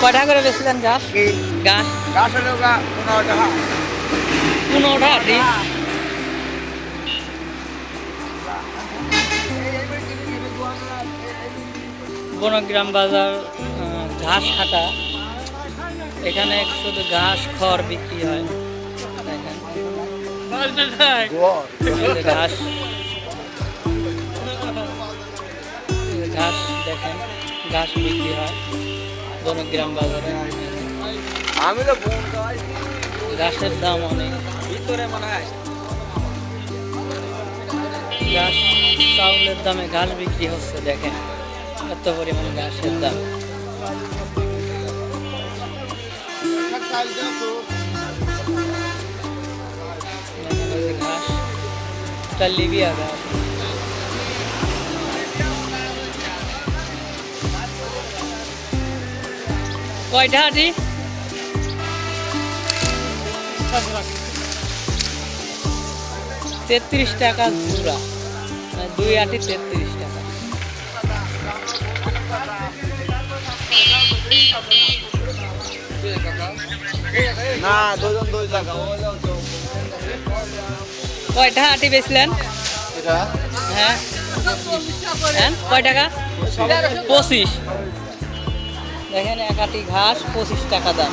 কয় টাকা করে ঘাস কি ঘাস গাছ হলো পনেরো টাকা পনেরোটা বনগ্রাম বাজার ঘাস হাটা এখানে শুধু ঘাস খড় বিক্রি হয়। ঘাস। ঘাস দেখেন ঘাস বিক্রি হয়। বনগ্রাম বাজারে? আমি তো ঘাসের দাম অনেক। ভিতরে মনে হয়। ঘাস চাউলের দামে ঘাস বিক্রি হচ্ছে দেখেন। এত পরিমাণ ঘাসের দাম। ঘাস। লিবিয়া ঘাস। কয়টা আটি তেত্রিশ টাকা জোড়া। মানে দুই আটি তেত্রিশ টাকা। না দুজন দুই টাকা কয়টা আটি বেচলেন? হ্যাঁ। হ্যাঁ কয় টাকা? পঁচিশ। দেখেন এক আটি ঘাস পঁচিশ টাকা দাম।